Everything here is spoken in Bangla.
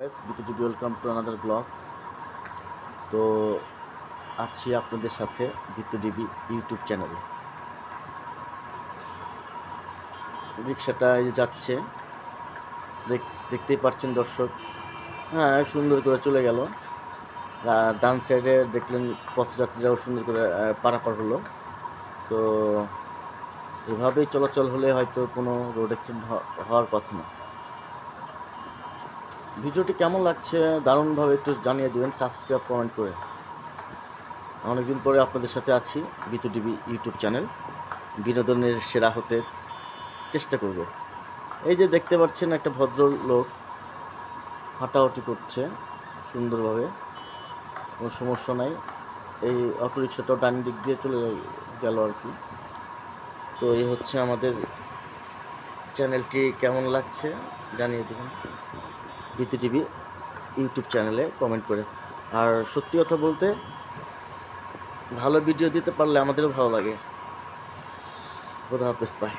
বিটুজিবি ওয়েলকাম টু আনাদার ব্লগ তো আছি আপনাদের সাথে বিটুডিবি ইউটিউব চ্যানেলে। রিক্সাটা যাচ্ছে। দেখ- দেখতেই পাচ্ছেন দর্শক। হ্যাঁ সুন্দর করে চলে গেল। ডান সাইডে দেখলেন পথযাত্রীরাও সুন্দর করে পারাপার হলো। তো এভাবেই চলাচল হলে হয়তো কোনো রোড অ্যাক্সিডেন্ট হওয়ার কথা না। ভিডিওটি কেমন লাগছে? দারুণভাবে একটু জানিয়ে দেবেন সাবস্ক্রাইব কমেন্ট করে। অনেকদিন পরে আপনাদের সাথে আছি বিতু টিভি ইউটিউব চ্যানেল বিনোদনের সেরা হতে চেষ্টা করব। এই যে দেখতে পাচ্ছেন একটা ভদ্রলোক হাঁটাহাঁটি করছে সুন্দরভাবে। কোনো সমস্যা নাই। এই অটোরিক্সাটাও ডান দিক দিয়ে চলে গেল আর কি। তো এই হচ্ছে আমাদের চ্যানেলটি কেমন লাগছে জানিয়ে দেবেন। বিতি টিভি ইউটিউব চ্যানেলে কমেন্ট করে। আর সত্যি কথা বলতে, ভালো ভিডিও দিতে পারলে আমাদেরও ভালো লাগে। খোদা হাফেজ পাই